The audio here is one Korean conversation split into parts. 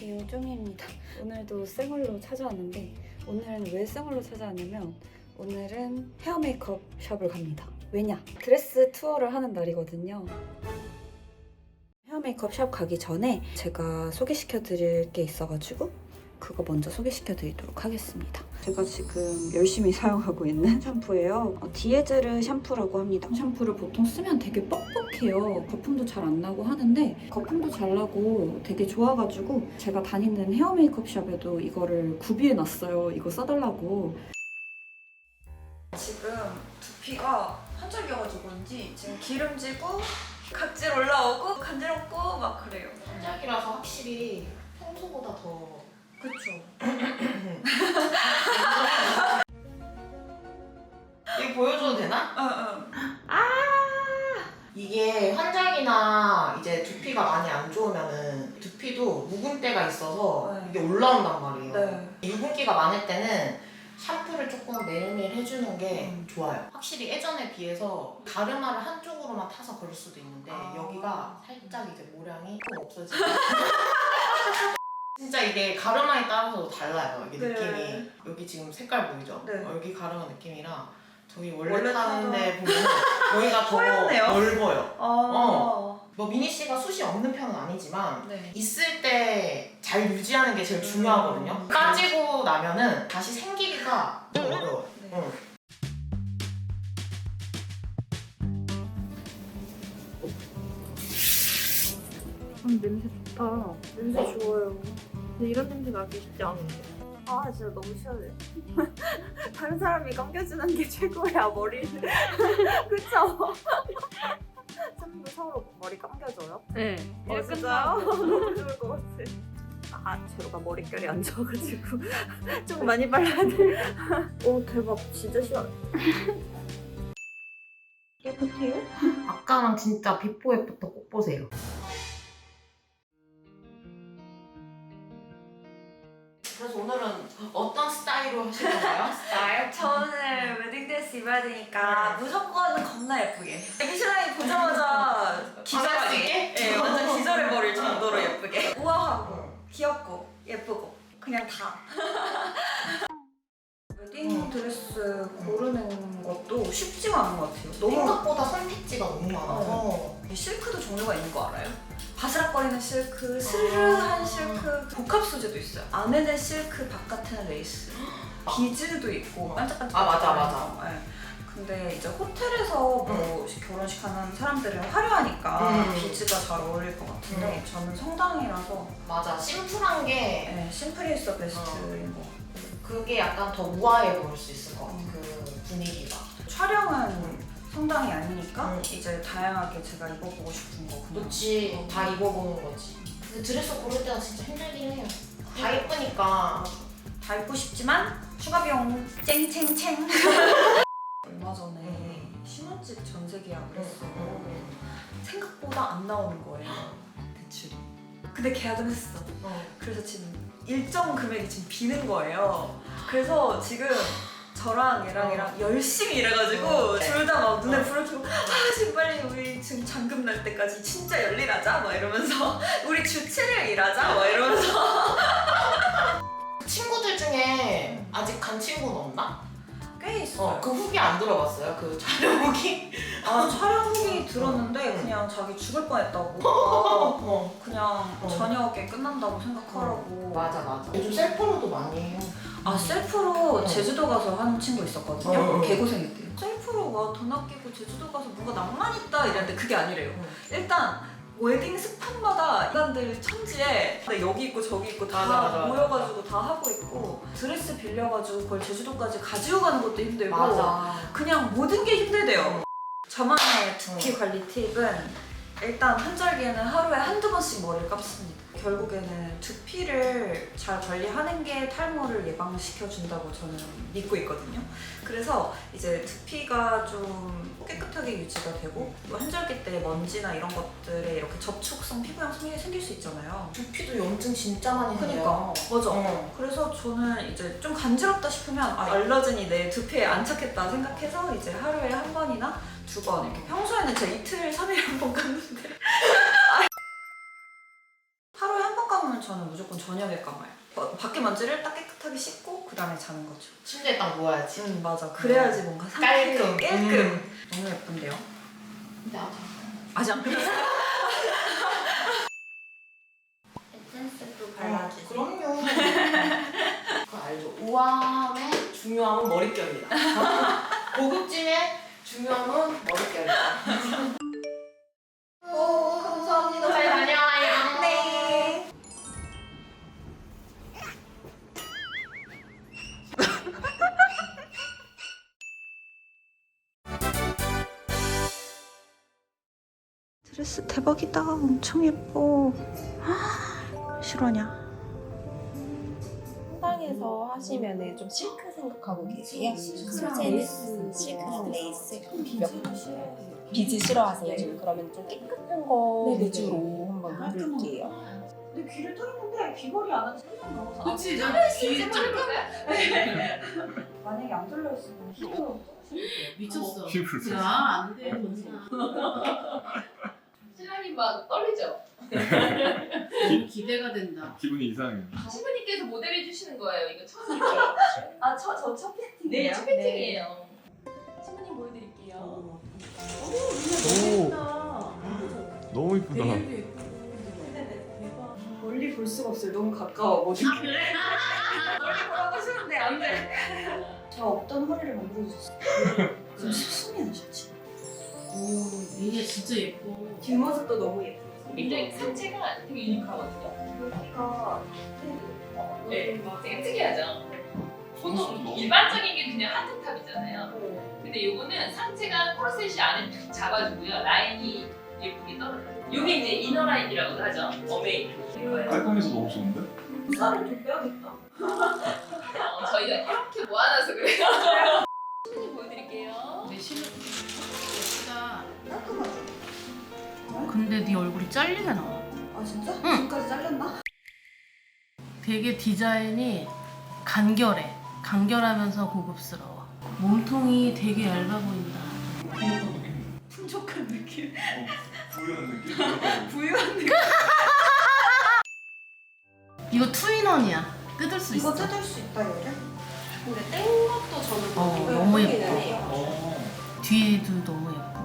안녕하세요 쪼미입니다. 오늘도 생얼로 찾아왔는데 오늘은 왜 생얼로 찾아왔냐면 오늘은 헤어 메이크업 샵을 갑니다. 왜냐? 드레스 투어를 하는 날이거든요. 헤어 메이크업 샵 가기 전에 제가 소개시켜 드릴 게 있어가지고 그거 먼저 소개시켜 드리도록 하겠습니다. 제가 지금 열심히 사용하고 있는 샴푸예요. 어, 디에제르 샴푸라고 합니다. 샴푸를 보통 쓰면 되게 뻑뻑해요. 거품도 잘 안 나고 하는데 거품도 잘 나고 되게 좋아가지고 제가 다니는 헤어 메이크업 샵에도 이거를 구비해 놨어요. 이거 써달라고. 지금 두피가 한절겨가지고 그런지 지금 기름지고 각질 올라오고 간지럽고 막 그래요. 한짝이라서 확실히 평소보다 더 그쵸 이거 보여줘도 되나? 응응 이게 환작이나 이제 두피가 많이 안 좋으면은 두피도 묵은 때가 있어서 네. 이게 올라온단 말이에요. 네. 유분기가 많을 때는 샴푸를 조금 매일매일 해주는 게 음. 좋아요. 확실히 예전에 비해서 가르마를 한쪽으로만 타서 그럴 수도 있는데 아. 여기가 살짝 이제 모량이 좀 없어지고 진짜 이게 가르마에 따라서도 달라요. 이게 네. 느낌이 여기 지금 색깔 보이죠? 네. 어, 여기 가르마 느낌이랑 저기 원래, 원래 타는데 보면 여기가 더 허옇네요. 넓어요. 어. 뭐 미니 씨가 숱이 없는 편은 아니지만 네. 있을 때 잘 유지하는 게 제일 중요하거든요. 음. 빠지고 나면은 다시 생기기가 좀 어려워요. 네. 응. 음, 냄새 좋다. 냄새 좋아요. 근데 이런 냄새 나기 쉽지 않은데. 아, 진짜 너무 시원해. 다른 사람이 감겨주는 게 최고야, 머리를. 그쵸? 쌤도 서로 머리 감겨줘요? 네. 어, 진짜요? 너무 좋을 것 같아. 아, 제로가 머릿결이 안 좋아가지고 좀 많이 발라야 돼. 오, 대박. 진짜 시원해. 깨끗해요? 아까랑 진짜 비포 애프터 꼭 보세요. 어떤 스타일로 하실 건가요? 스타일? 저는 웨딩드레스 입어야 되니까 무조건 겁나 예쁘게. 미슐라인 보자마자 기절하게. 네, 완전 기절해버릴 정도로 예쁘게. 우아하고 귀엽고 예쁘고 그냥 다. 웨딩 드레스 고르는 것도 쉽지가 않은 것 같아요. 너무 생각보다 선택지가 너무 많아서. 이 실크도 종류가 있는 거 알아요? 바스락거리는 실크, 스르르한 실크, 복합 소재도 있어요. 안에는 실크, 바깥에는 레이스. 비즈도 있고 반짝반짝. 아, 맞아, 거. 네. 근데 이제 호텔에서 뭐 결혼식 하는 사람들은 화려하니까 음. 비즈가 잘 어울릴 것 같은데 저는 성당이라서 맞아 심플한 게 네, 심플이 있어 베스트인 거. 그게 약간 더 우아해 보일 수 있을 것 같아 음. 그 분위기가 촬영은 성당이 아니니까 음. 이제 다양하게 제가 입어보고 싶은 거 그냥. 그렇지 다 입어보는 거지. 근데 드레스 고를 때가 진짜 힘들긴 해요. 다 예쁘니까. 다 입고 싶지만 추가 비용. 쨍챙챙 얼마 전에 음. 신혼집 전세 계약을 했어. 생각보다 안 나오는 거예요 대출이. 근데 계약은 했어. 어. 그래서 지금 일정 금액이 지금 비는 거예요. 그래서 지금 저랑 얘랑 얘랑 열심히 일해가지고 어. 둘다 막 눈에 어. 불을 켜고 아 지금 빨리 우리 지금 잔금 날 때까지 진짜 열일하자 막 이러면서 우리 주 7일 일하자 막 이러면서 친구들 중에 아직 간 친구는 없나? 꽤 있어요 어, 그 후기 안 들어봤어요? 그 촬영 후기? 아 촬영 후기 들었는데 응. 그냥 자기 죽을 뻔했다고 어, 그냥 어. 저녁에 끝난다고 생각하라고 맞아 맞아 요즘 셀프로도 많이 해요 아 셀프로 어. 제주도 가서 하는 친구 있었거든요 어, 어. 개고생했대요 셀프로 와돈 아끼고 제주도 가서 뭔가 낭만 있다 이랬는데 그게 아니래요 일단 웨딩 스팟마다 인간들 천지에 근데 여기 있고 저기 있고 다 맞아, 맞아, 모여가지고 다 하고 있고 드레스 빌려가지고 그걸 제주도까지 가지고 가는 것도 힘들고 맞아 그냥 모든 게 힘들대요. 저만의 두피 관리 팁은 일단 한절기에는 하루에 한두 번씩 머리를 감습니다. 결국에는 두피를 잘 관리하는 게 탈모를 예방시켜 준다고 저는 믿고 있거든요. 그래서 이제 두피가 좀 깨끗하게 유지가 되고 또 한절기 때 먼지나 이런 것들에 이렇게 접촉성 피부염 생길- 생길 수 있잖아요. 두피도 염증 진짜 많이 그러니까 맞아. 어. 그래서 저는 이제 좀 간지럽다 싶으면 아, 알러진이 내 두피에 안착했다 생각해서 이제 하루에 한 번이나 두 번 이렇게 평소에는 제가 이틀, 3일에 한번 감는데 저는 무조건 저녁에 감아요. 어, 밖에 먼지를 딱 깨끗하게 씻고 그 다음에 자는 거죠. 침대에 딱 누워야지. 음 맞아. 그래야지 뭔가 깔끔. 깔끔. 깔끔. 음. 너무 예쁜데요? 근데 아직 아직 안 끝났어요. 에센스도 아, 그럼요. 그거 알죠? 우아함의 중요함은 머릿결이다. 고급짐의 중요함은 머릿결이다. 드레스 대박이다. 엄청 예뻐. 실화냐? 한방에서 하시면은 좀 실크 생각하고 계세요? 소재는 레이스. 실크랑 레이스. 비즈 싫어하세요? 좀 그러면 좀 깨끗한 거 네네네. 위주로 한번 해볼게요. 근데 귀를 뚫는데 귀걸이 안 하는 사람 나와서 그치, 난 귀에 뚫고 만약에 안 뚫려 있으면 힘들어. 미쳤어. 힘들어. 야, 안 돼, 막 떨리죠? 기대가 된다. 기분이 이상해요. 신부님께서 모델해 주시는 거예요. 이거 처음이죠? 아저 저첫 팬팅이에요. 네, 첫 팬팅이에요. 신부님 보여드릴게요. 오, 너무 이쁘다. 예쁘고. 멀리 볼 수가 없어요. 너무 가까워. 뭐 아, 그래? 멀리 보라고 하시는데 안 돼. 저 없던 허리를 만들어주셨어요. 지금 수순이 나셨지. 오, 이게 진짜 예뻐. 뒷모습도 너무 예뻐요. 굉장히 상체가 되게 유니크하거든요. 여기가 네, 되게 특이하죠? 보통 일반적인 게 그냥 하트탑이잖아요. 근데 요거는 상체가 코르셋이 안에 툭 잡아주고요. 라인이 예쁘게 떨어져요. 요게 이제 이너 라인이라고도 하죠. 어메이. 이거예요. 깔끔해서 너무 좋은데? 쌀을 좀 빼야겠다. 어, 저희가 이렇게 모아놔서 그래요. 신부님 보여드릴게요. 내 신을 근데 네 얼굴이 잘리게 나와. 아 진짜? 지금까지 잘렸나? 되게 디자인이 간결해. 간결하면서 고급스러워. 몸통이 되게 얇아 보인다. 풍족한 느낌. 부유한 느낌? 부유한 느낌. 이거 투인원이야. 뜯을 수 이거 있어. 뜯을 수 있다 얘를? 근데 뗀 것도 저는 어, 너무 예뻐. 해요. 어. 뒤에도 너무 예쁘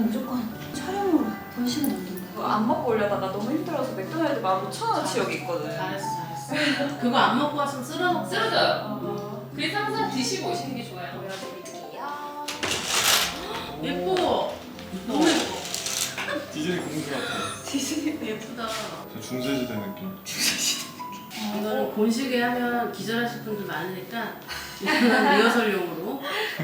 얘는 무조건 촬영으로 된다. 이거 안 먹고 올려다가 너무 힘들어서 맥도날드 15,000원어치 여기 있거든. 잘했어, 잘했어. 그거 안 먹고 왔으면 먹자. 쓰러져요. 그래서 항상 드시고 오시는 게 좋아요. 예뻐. 너무 예뻐. 디즈니 공주 같아. 디즈니 예쁘다. 저 중세시대 느낌. 이거는 본식에 하면 기절하실 분들 많으니까 이거는 리허설용으로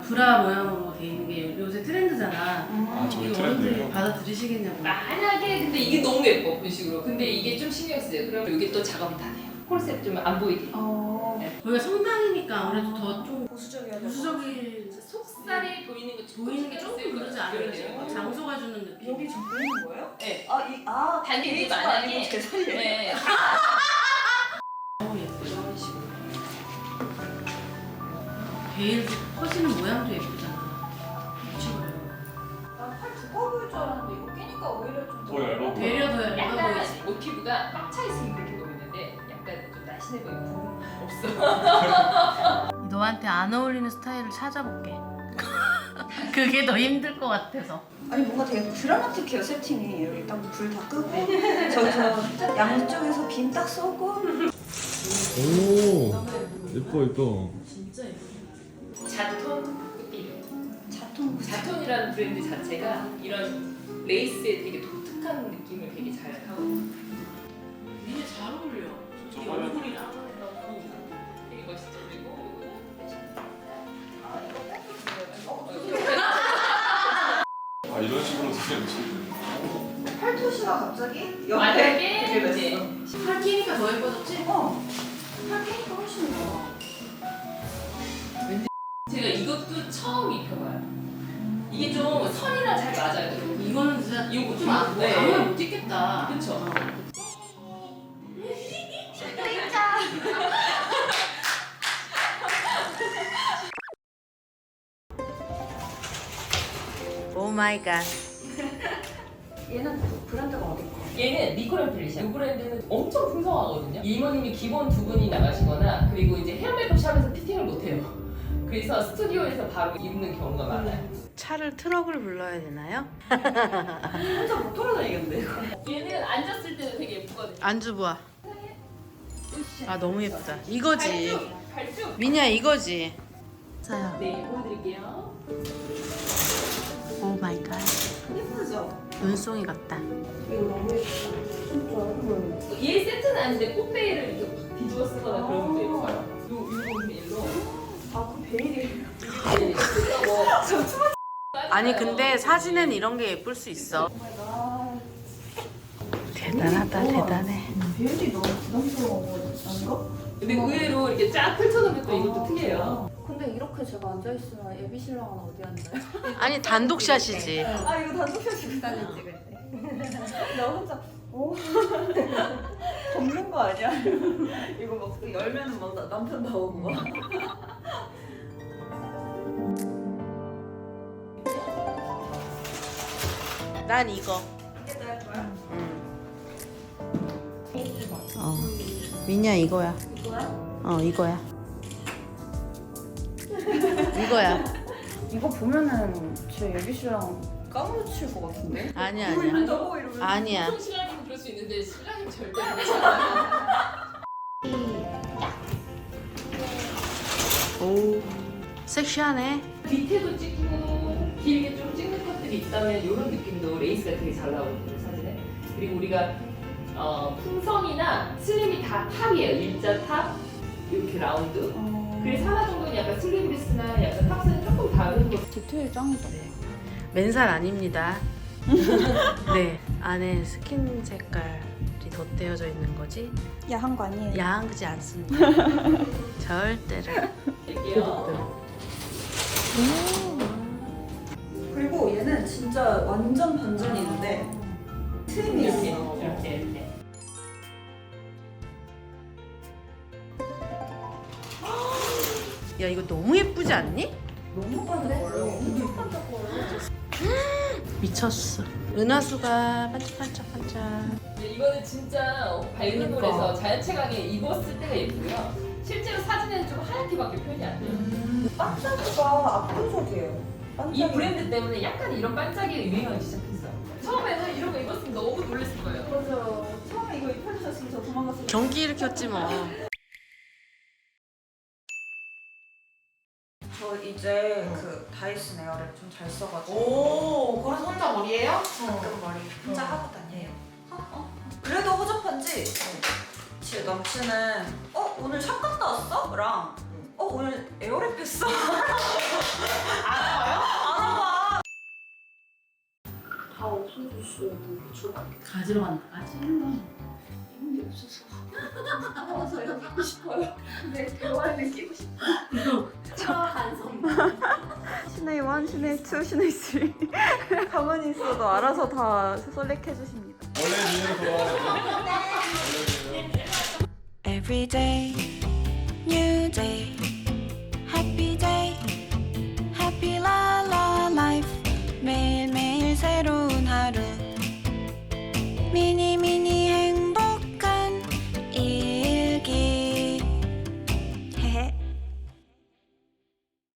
브라 모양으로 돼 있는 게 요새 트렌드잖아. 아, 이거 어른들이 트렌드예요? 받아들이시겠냐고. 만약에 근데 이게 너무 예뻐 본식으로. 근데 이게 좀 신경 쓰여요. 그러면 이게 또 작업이 다 돼요. 콜셋 좀안 보이게. 어 거기가 성당이니까 아무래도 더좀 보수적이어야 될것 부수적인 속살이 보이는 거 보이는 게 조금 그러지 않아요? 그러네요. 장소가 주는 느낌. 여기 좀 보이는 거예요? 네. 아, 이, 아, 단지 게이지가 만약에- 아니고 제 살이에요. 네. 베일 퍼지는 모양도 예쁘잖아. 미쳐버려. 난팔 두꺼워 보일 줄 알았는데 이거 끼니까 오히려 좀 더 얇아 보여. 되려 더 얇아 약간 보이지. 모티브가 꽉 차 있으면 그렇게 보이는데 약간 좀 날씬해 보이고 없어. 너한테 안 어울리는 스타일을 찾아볼게. 그게 더 힘들 것 같아서. 아니 뭔가 되게 드라마틱해요 세팅이 여기 딱불다 끄고 저기서 양쪽에서 빔 딱 쏘고 오, 예뻐, 예뻐. 자톤이라는 브랜드 자체가 이런 레이스에 되게 독특한 느낌을 되게 잘 하거든요. 니네 잘 어울려. 저이 빨리- 얼굴이랑. 되게 멋있죠. 그리고 아, 이런 식으로 되게 좋은데. 팔토시가 갑자기 옆에 만약에 되게 이제 됐어 팔 끼니까 더 예뻐졌지? 어 팔테니까 훨씬 좋아 제가 이것도 처음 입혀봐요. 이게 좀 선이랑 잘 맞아야 돼요. 이거는 진짜 이거 좀 안, 네. 아무나 못 입겠다. 그쵸? 오 마이 갓. 얘는 그 브랜드가 어디 거? 얘는 니코란 필리시아. 이 브랜드는 엄청 풍성하거든요. 이모님이 기본 두 분이 나가시거나 그리고 이제 헤어 메이크업 샵에서 피팅을 못 해요. 그래서 스튜디오에서 바로 입는 경우가 많아요. 차를 트럭을 불러야 되나요? 혼자 못 돌아다니겠는데 이거. 얘는 앉았을 때도 되게 예쁘거든요. 안주부아. 아 너무 예쁘다. 이거지. 발쭉, 발쭉. 미니야 이거지. 자요. 네, 보여드릴게요. 오 마이 갓. 예쁘죠? 눈송이 같다. 이거 너무 예쁘다 진짜 얘 세트는 아닌데 꽃베이를 이렇게 확 뒤집어 쓰거나 그런 것도 예뻐요. 요, 요 베일로. 아 그 베일이 네, 뭐 아니 근데 사진엔 이런 게 예쁠 수 있어. 대단하다 대단해. 베일이 너무 부담스러워? 근데 의외로 이렇게 쫙 펼쳐놓으면 또 이것도 특이해요. 근데 이렇게 제가 앉아있으면 예비 신랑은 어디 앉아요? 아니 단독샷이지. 아 이거 단독샷이 사진 찍을 때. 나 혼자 오 덮는 거 아니야? 이거 막그 열면은 막 나- 남편 나오고 막. 난 이거. 어. 미니야 이거야. 이거야? 어 이거야. 이거야. 이거 보면은 제 예비 신랑 까무러칠 것 같은데? 아니야 이거 아니야. 이런다고 이러면 아니야. 보통 신랑님은 그럴 수 있는데 신랑님 절대 그렇지 않아요. 오. 섹시하네. 밑에도 찍고 길게 좀 찍는 것 들이 있다면 이런 느낌도 레이스가 되게 잘 나오거든요 사진에. 그리고 우리가 어, 풍성이나 슬림이 다 탑이에요. 일자 탑 이렇게 라운드. 그래서 하나 정도는 약간 슬림비스나 약간 탑스는 조금 다른 거. 디테일 짱이다. 맨살 아닙니다. 네. 안에 스킨 색깔이 덧대어져 있는 거지. 야한 거 아니에요? 야하지 않습니다. 절대로. 할게요. 완전 반전인데 트임이 이렇게 있어. 이렇게 이렇게. 야 이거 너무 예쁘지 않니? 너무 반짝거려. 미쳤어. 은하수가 반짝반짝반짝. 근데 이거는 진짜 밝은 그러니까. 돌에서 자연체감에 입었을 때가 예쁘고요. 실제로 사진에는 좀 하얗게밖에 표현이 안 돼요. 반짝이가 압도적이에요. 이 브랜드 때문에 약간 이런 반짝이가 유행하기 시작했어요. 처음에는 이런 거 입었으면 너무 놀랐을 거예요. 맞아요. 처음에 이거 입혀주셨으면 저 도망갔을 텐데. 경기 일으켰지 뭐. 저 이제 그 다이슨 에어랩 좀 잘 써가지고 오, 그래서 혼자 머리예요? 가끔 머리 혼자 하고 다녀요. 어, 어. 그래도 허접한지 제 남친은 어 오늘 샵 갔다 왔어? 랑어 오늘 에어랩 했어? 다 없어졌어요. 저 가지러 간다. 가지. 이런 게 없어서. 하나서 여기고 싶어요. 근데 대화에는 끼고 싶어요. 한성. 신의 1, 신의 2, 신의 3 가만히 있어도 알아서 다 셀렉해 주십니다. 원래 미니로 돌아와야지. 원래 미니로. Every day